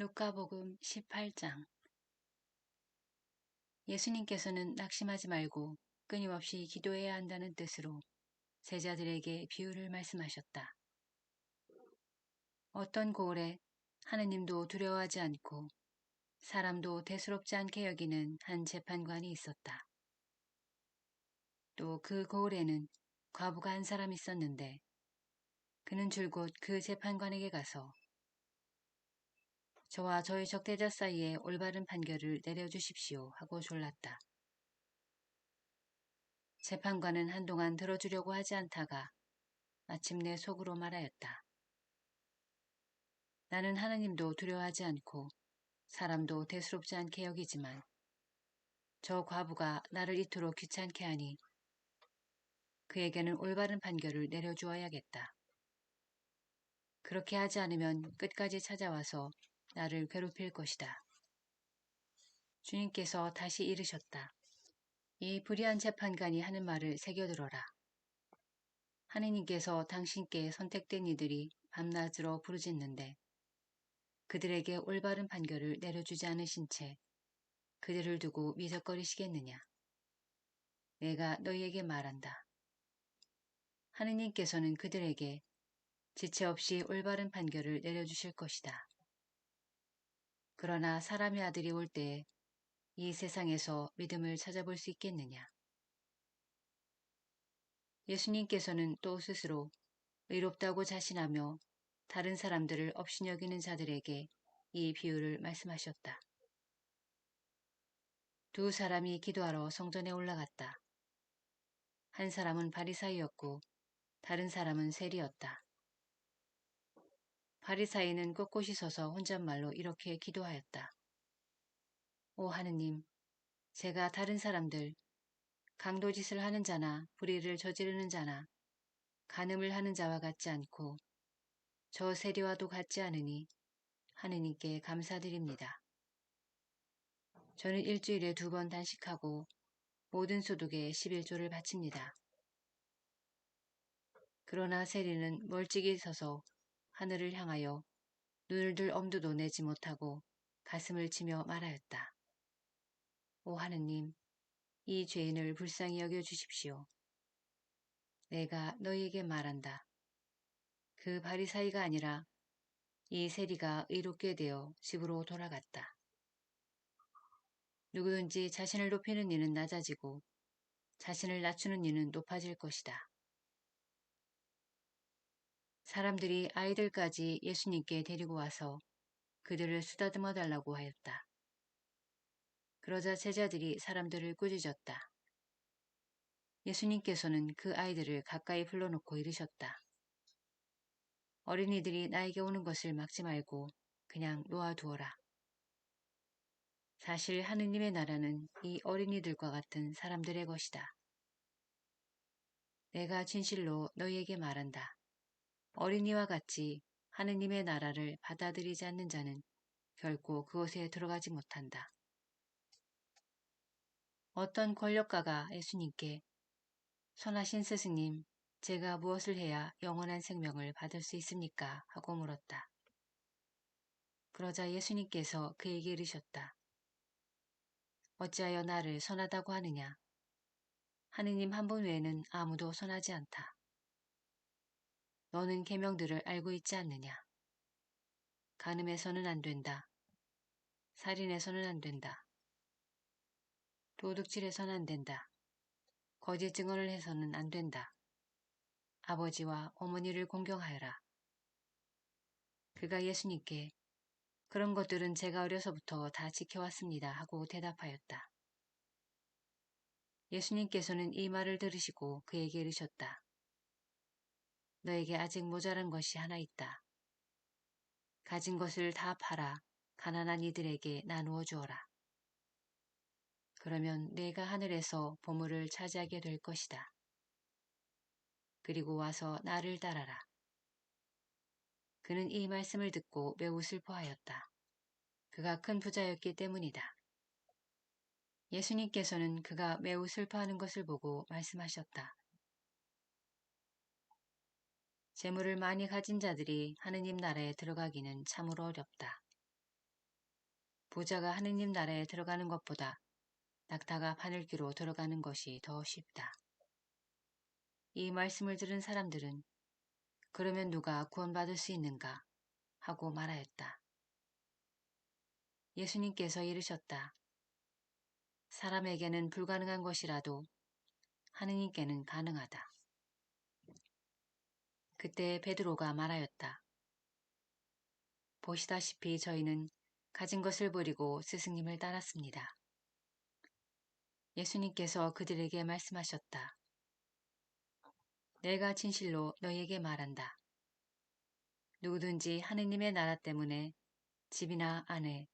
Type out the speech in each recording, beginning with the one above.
루카복음 18장 예수님께서는 낙심하지 말고 끊임없이 기도해야 한다는 뜻으로 제자들에게 비유를 말씀하셨다. 어떤 고을에 하느님도 두려워하지 않고 사람도 대수롭지 않게 여기는 한 재판관이 있었다. 또 그 고을에는 과부가 한 사람 있었는데 그는 줄곧 그 재판관에게 가서 저와 저희 적대자 사이에 올바른 판결을 내려주십시오 하고 졸랐다. 재판관은 한동안 들어주려고 하지 않다가 마침내 속으로 말하였다. 나는 하나님도 두려워하지 않고 사람도 대수롭지 않게 여기지만 저 과부가 나를 이토록 귀찮게 하니 그에게는 올바른 판결을 내려주어야겠다. 그렇게 하지 않으면 끝까지 찾아와서 나를 괴롭힐 것이다. 주님께서 다시 이르셨다. 이 불의한 재판관이 하는 말을 새겨들어라. 하느님께서 당신께 선택된 이들이 밤낮으로 부르짖는데 그들에게 올바른 판결을 내려주지 않으신 채 그들을 두고 미적거리시겠느냐. 내가 너희에게 말한다. 하느님께서는 그들에게 지체 없이 올바른 판결을 내려주실 것이다. 그러나 사람의 아들이 올 때에 이 세상에서 믿음을 찾아볼 수 있겠느냐. 예수님께서는 또 스스로 의롭다고 자신하며 다른 사람들을 업신여기는 자들에게 이 비유를 말씀하셨다. 두 사람이 기도하러 성전에 올라갔다. 한 사람은 바리사이였고 다른 사람은 세리였다. 바리사이는 꼿꼿이 서서 혼잣말로 이렇게 기도하였다. 오 하느님, 제가 다른 사람들, 강도짓을 하는 자나 불의를 저지르는 자나 간음을 하는 자와 같지 않고 저 세리와도 같지 않으니 하느님께 감사드립니다. 저는 일주일에 두 번 단식하고 모든 소득에 11조를 바칩니다. 그러나 세리는 멀찍이 서서 하늘을 향하여 눈을 들 엄두도 내지 못하고 가슴을 치며 말하였다. 오 하느님, 이 죄인을 불쌍히 여겨 주십시오. 내가 너희에게 말한다. 그 바리사이가 아니라 이 세리가 의롭게 되어 집으로 돌아갔다. 누구든지 자신을 높이는 이는 낮아지고 자신을 낮추는 이는 높아질 것이다. 사람들이 아이들까지 예수님께 데리고 와서 그들을 쓰다듬어 달라고 하였다. 그러자 제자들이 사람들을 꾸짖었다. 예수님께서는 그 아이들을 가까이 불러놓고 이르셨다. 어린이들이 나에게 오는 것을 막지 말고 그냥 놓아두어라. 사실 하느님의 나라는 이 어린이들과 같은 사람들의 것이다. 내가 진실로 너희에게 말한다. 어린이와 같이 하느님의 나라를 받아들이지 않는 자는 결코 그곳에 들어가지 못한다. 어떤 권력가가 예수님께 선하신 스승님, 제가 무엇을 해야 영원한 생명을 받을 수 있습니까? 하고 물었다. 그러자 예수님께서 그에게 이르셨다. 어찌하여 나를 선하다고 하느냐? 하느님 한 분 외에는 아무도 선하지 않다. 너는 계명들을 알고 있지 않느냐? 간음해서는 안 된다. 살인해서는 안 된다. 도둑질해서는 안 된다. 거짓 증언을 해서는 안 된다. 아버지와 어머니를 공경하여라. 그가 예수님께 그런 것들은 제가 어려서부터 다 지켜왔습니다 하고 대답하였다. 예수님께서는 이 말을 들으시고 그에게 이르셨다. 너에게 아직 모자란 것이 하나 있다. 가진 것을 다 팔아 가난한 이들에게 나누어 주어라. 그러면 내가 하늘에서 보물을 차지하게 될 것이다. 그리고 와서 나를 따라라. 그는 이 말씀을 듣고 매우 슬퍼하였다. 그가 큰 부자였기 때문이다. 예수님께서는 그가 매우 슬퍼하는 것을 보고 말씀하셨다. 재물을 많이 가진 자들이 하느님 나라에 들어가기는 참으로 어렵다. 부자가 하느님 나라에 들어가는 것보다 낙타가 바늘귀로 들어가는 것이 더 쉽다. 이 말씀을 들은 사람들은 그러면 누가 구원받을 수 있는가 하고 말하였다. 예수님께서 이르셨다. 사람에게는 불가능한 것이라도 하느님께는 가능하다. 그때 베드로가 말하였다. 보시다시피 저희는 가진 것을 버리고 스승님을 따랐습니다. 예수님께서 그들에게 말씀하셨다. 내가 진실로 너희에게 말한다. 누구든지 하느님의 나라 때문에 집이나 아내,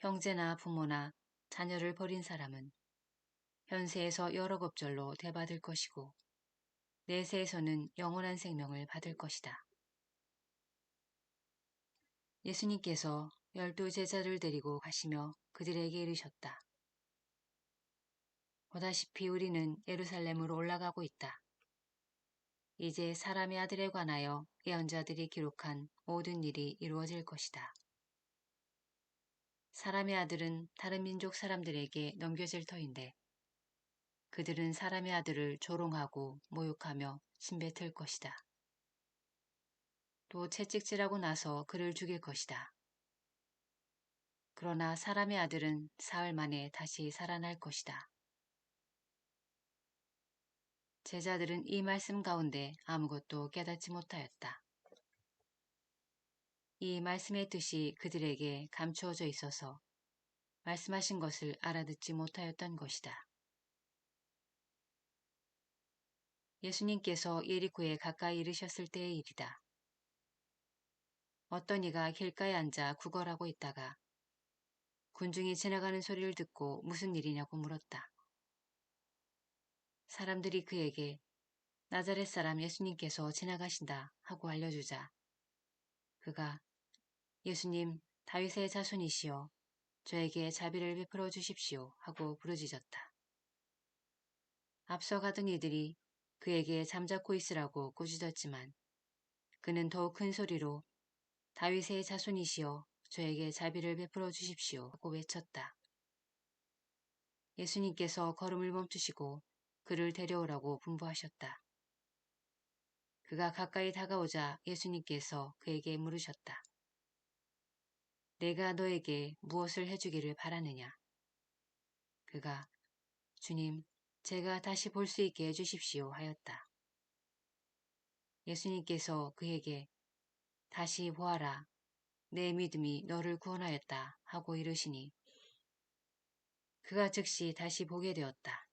형제나 부모나 자녀를 버린 사람은 현세에서 여러 겁절로 대받을 것이고 내세에서는 영원한 생명을 받을 것이다. 예수님께서 열두 제자를 데리고 가시며 그들에게 이르셨다. 보다시피 우리는 예루살렘으로 올라가고 있다. 이제 사람의 아들에 관하여 예언자들이 기록한 모든 일이 이루어질 것이다. 사람의 아들은 다른 민족 사람들에게 넘겨질 터인데 그들은 사람의 아들을 조롱하고 모욕하며 침뱉을 것이다. 또 채찍질하고 나서 그를 죽일 것이다. 그러나 사람의 아들은 사흘 만에 다시 살아날 것이다. 제자들은 이 말씀 가운데 아무것도 깨닫지 못하였다. 이 말씀의 뜻이 그들에게 감추어져 있어서 말씀하신 것을 알아듣지 못하였던 것이다. 예수님께서 예리코에 가까이 이르셨을 때의 일이다. 어떤 이가 길가에 앉아 구걸하고 있다가 군중이 지나가는 소리를 듣고 무슨 일이냐고 물었다. 사람들이 그에게 나자렛 사람 예수님께서 지나가신다 하고 알려주자 그가 예수님 다윗의 자손이시여 저에게 자비를 베풀어 주십시오 하고 부르짖었다. 앞서 가던 이들이 그에게 잠자코 있으라고 꾸짖었지만 그는 더욱 큰 소리로 다윗의 자손이시여 저에게 자비를 베풀어 주십시오 하고 외쳤다. 예수님께서 걸음을 멈추시고 그를 데려오라고 분부하셨다. 그가 가까이 다가오자 예수님께서 그에게 물으셨다. 내가 너에게 무엇을 해주기를 바라느냐? 그가 주님, 제가 다시 볼 수 있게 해주십시오 하였다. 예수님께서 그에게 다시 보아라. 내 믿음이 너를 구원하였다 하고 이르시니 그가 즉시 다시 보게 되었다.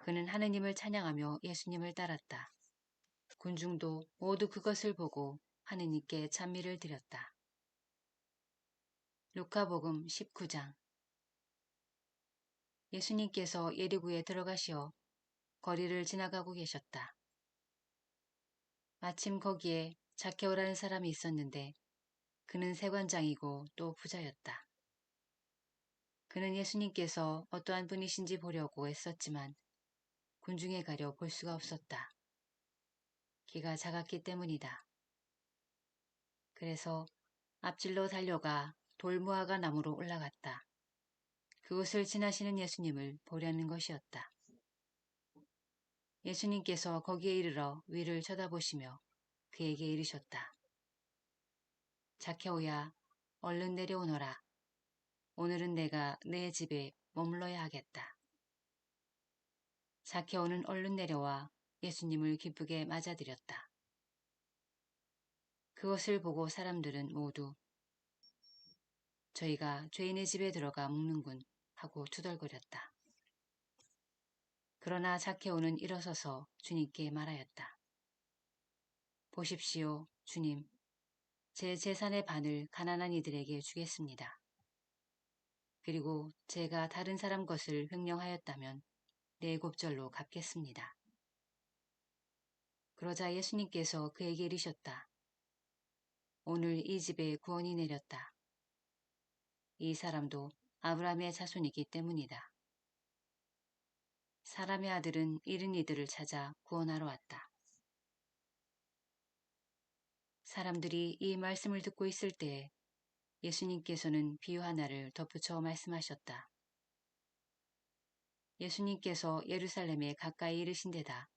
그는 하느님을 찬양하며 예수님을 따랐다. 군중도 모두 그것을 보고 하느님께 찬미를 드렸다. 루카복음 19장 예수님께서 예리구에 들어가시어 거리를 지나가고 계셨다. 마침 거기에 자케오라는 사람이 있었는데 그는 세관장이고 또 부자였다. 그는 예수님께서 어떠한 분이신지 보려고 애썼지만 군중에 가려 볼 수가 없었다. 키가 작았기 때문이다. 그래서 앞질러 달려가 돌무화과 나무로 올라갔다. 그곳을 지나시는 예수님을 보려는 것이었다. 예수님께서 거기에 이르러 위를 쳐다보시며 그에게 이르셨다. 자케오야, 얼른 내려오너라. 오늘은 내가 내 집에 머물러야 하겠다. 자케오는 얼른 내려와 예수님을 기쁘게 맞아들였다. 그것을 보고 사람들은 모두 저희가 죄인의 집에 들어가 묵는군 하고 투덜거렸다. 그러나 자케오는 일어서서 주님께 말하였다. 보십시오, 주님. 제 재산의 반을 가난한 이들에게 주겠습니다. 그리고 제가 다른 사람 것을 횡령하였다면 네 곱절로 갚겠습니다. 그러자 예수님께서 그에게 이르셨다. 오늘 이 집에 구원이 내렸다. 이 사람도 아브라함의 자손이기 때문이다. 사람의 아들은 이른 이들을 찾아 구원하러 왔다. 사람들이 이 말씀을 듣고 있을 때 예수님께서는 비유 하나를 덧붙여 말씀하셨다. 예수님께서 예루살렘에 가까이 이르신 데다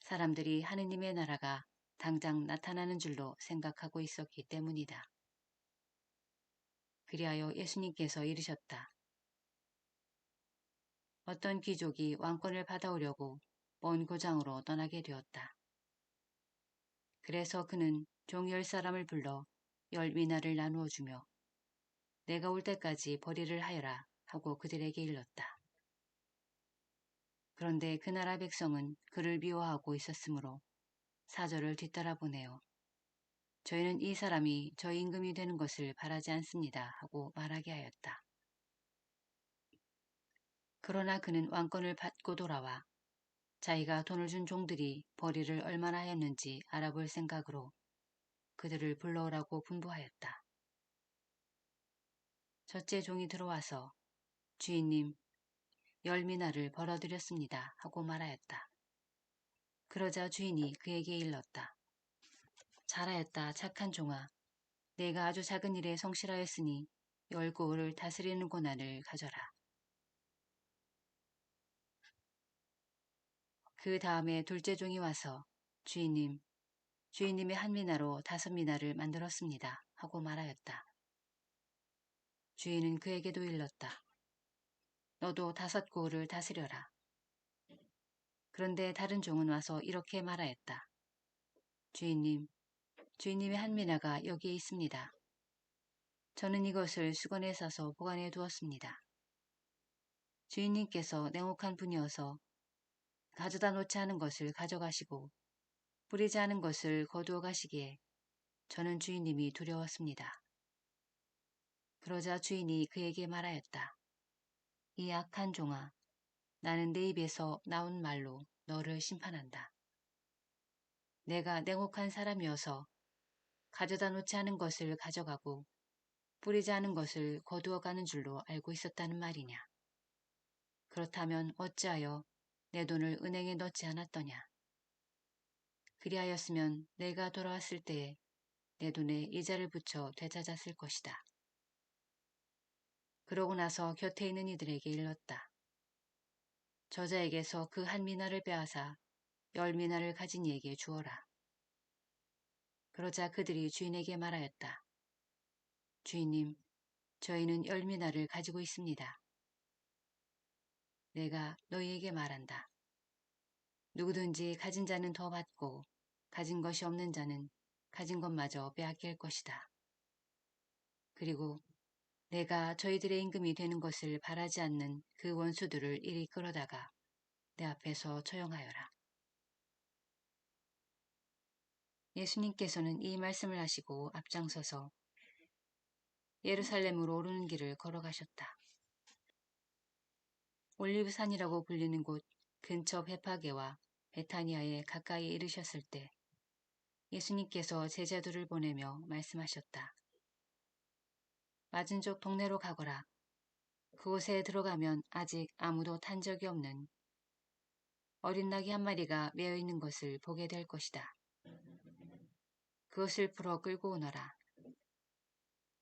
사람들이 하느님의 나라가 당장 나타나는 줄로 생각하고 있었기 때문이다. 그리하여 예수님께서 이르셨다. 어떤 귀족이 왕권을 받아오려고 먼 고장으로 떠나게 되었다. 그래서 그는 종열 사람을 불러 열 미나를 나누어 주며 내가 올 때까지 벌이를 하여라 하고 그들에게 일렀다. 그런데 그 나라 백성은 그를 미워하고 있었으므로 사절을 뒤따라 보내어 저희는 이 사람이 저희 임금이 되는 것을 바라지 않습니다 하고 말하게 하였다. 그러나 그는 왕권을 받고 돌아와 자기가 돈을 준 종들이 벌이를 얼마나 하였는지 알아볼 생각으로 그들을 불러오라고 분부하였다. 첫째 종이 들어와서 주인님 열미나를 벌어들였습니다 하고 말하였다. 그러자 주인이 그에게 일렀다. 잘하였다 착한 종아 내가 아주 작은 일에 성실하였으니 열고를 다스리는 고난을 가져라. 그 다음에 둘째 종이 와서 주인님, 주인님의 한 미나로 다섯 미나를 만들었습니다. 하고 말하였다. 주인은 그에게도 일렀다. 너도 다섯 고을을 다스려라. 그런데 다른 종은 와서 이렇게 말하였다. 주인님, 주인님의 한 미나가 여기에 있습니다. 저는 이것을 수건에 싸서 보관해 두었습니다. 주인님께서 냉혹한 분이어서 가져다 놓지 않은 것을 가져가시고 뿌리지 않은 것을 거두어 가시기에 저는 주인님이 두려웠습니다. 그러자 주인이 그에게 말하였다. 이 악한 종아, 나는 내 입에서 나온 말로 너를 심판한다. 내가 냉혹한 사람이어서 가져다 놓지 않은 것을 가져가고 뿌리지 않은 것을 거두어 가는 줄로 알고 있었다는 말이냐. 그렇다면 어찌하여 내 돈을 은행에 넣지 않았더냐. 그리하였으면 내가 돌아왔을 때에 내 돈에 이자를 붙여 되찾았을 것이다. 그러고 나서 곁에 있는 이들에게 일렀다. 저자에게서 그 한 미나를 빼앗아 열 미나를 가진 이에게 주어라. 그러자 그들이 주인에게 말하였다. 주인님, 저희는 열 미나를 가지고 있습니다. 내가 너희에게 말한다. 누구든지 가진 자는 더 받고 가진 것이 없는 자는 가진 것마저 빼앗길 것이다. 그리고 내가 저희들의 임금이 되는 것을 바라지 않는 그 원수들을 이리 끌어다가 내 앞에서 처형하여라. 예수님께서는 이 말씀을 하시고 앞장서서 예루살렘으로 오르는 길을 걸어가셨다. 올리브산이라고 불리는 곳 근처 베파게와 베타니아에 가까이 이르셨을 때 예수님께서 제자들을 보내며 말씀하셨다. 맞은쪽 동네로 가거라. 그곳에 들어가면 아직 아무도 탄 적이 없는 어린 낙이 한 마리가 매어 있는 것을 보게 될 것이다. 그것을 풀어 끌고 오너라.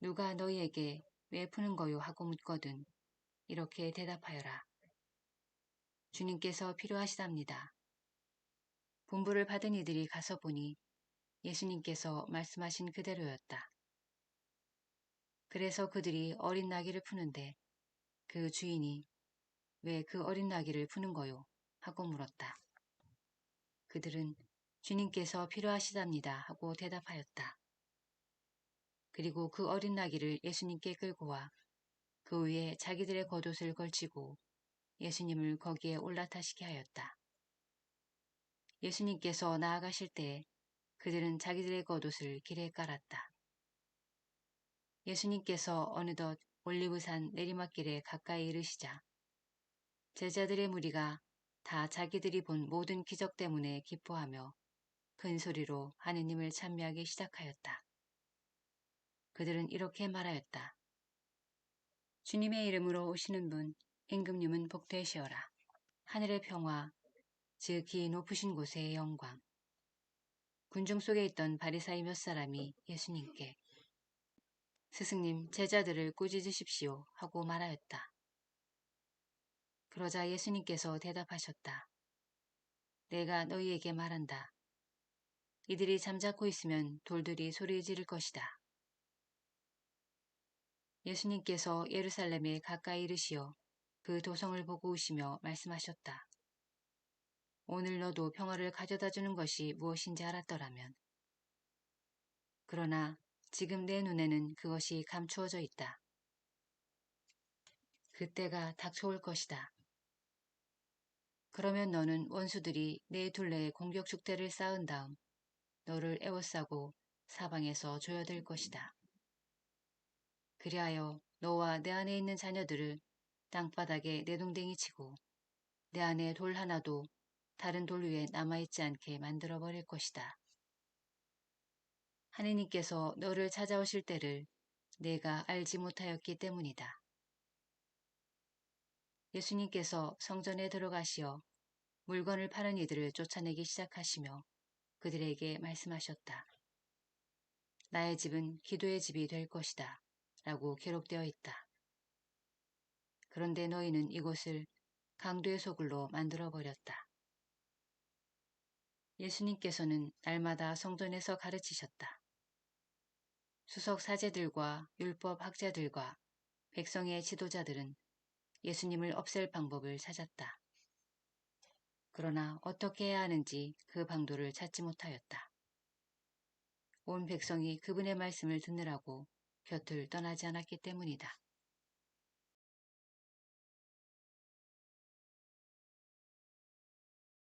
누가 너희에게 왜 푸는 거요 하고 묻거든 이렇게 대답하여라. 주님께서 필요하시답니다. 본부를 받은 이들이 가서 보니 예수님께서 말씀하신 그대로였다. 그래서 그들이 어린 나귀를 푸는데 그 주인이 왜 그 어린 나귀를 푸는 거요? 하고 물었다. 그들은 주님께서 필요하시답니다 하고 대답하였다. 그리고 그 어린 나귀를 예수님께 끌고 와 그 위에 자기들의 겉옷을 걸치고 예수님을 거기에 올라타시게 하였다. 예수님께서 나아가실 때 그들은 자기들의 겉옷을 길에 깔았다. 예수님께서 어느덧 올리브산 내리막길에 가까이 이르시자 제자들의 무리가 다 자기들이 본 모든 기적 때문에 기뻐하며 큰 소리로 하느님을 찬미하기 시작하였다. 그들은 이렇게 말하였다. 주님의 이름으로 오시는 분, 임금님은 복되시어라. 하늘의 평화, 즉기 높으신 곳의 영광. 군중 속에 있던 바리사이 몇 사람이 예수님께 스승님, 제자들을 꾸짖으십시오 하고 말하였다. 그러자 예수님께서 대답하셨다. 내가 너희에게 말한다. 이들이 잠자코 있으면 돌들이 소리 지를 것이다. 예수님께서 예루살렘에 가까이 이르시어 그 도성을 보고 오시며 말씀하셨다. 오늘 너도 평화를 가져다 주는 것이 무엇인지 알았더라면. 그러나 지금 내 눈에는 그것이 감추어져 있다. 그때가 닥쳐올 것이다. 그러면 너는 원수들이 내 둘레에 공격 축대를 쌓은 다음 너를 에워싸고 사방에서 조여들 것이다. 그리하여 너와 내 안에 있는 자녀들을 땅바닥에 내동댕이 치고 내 안에 돌 하나도 다른 돌 위에 남아있지 않게 만들어 버릴 것이다. 하느님께서 너를 찾아오실 때를 내가 알지 못하였기 때문이다. 예수님께서 성전에 들어가시어 물건을 파는 이들을 쫓아내기 시작하시며 그들에게 말씀하셨다. 나의 집은 기도의 집이 될 것이다. 라고 기록되어 있다. 그런데 너희는 이곳을 강도의 소굴로 만들어 버렸다. 예수님께서는 날마다 성전에서 가르치셨다. 수석 사제들과 율법 학자들과 백성의 지도자들은 예수님을 없앨 방법을 찾았다. 그러나 어떻게 해야 하는지 그 방도를 찾지 못하였다. 온 백성이 그분의 말씀을 듣느라고 곁을 떠나지 않았기 때문이다.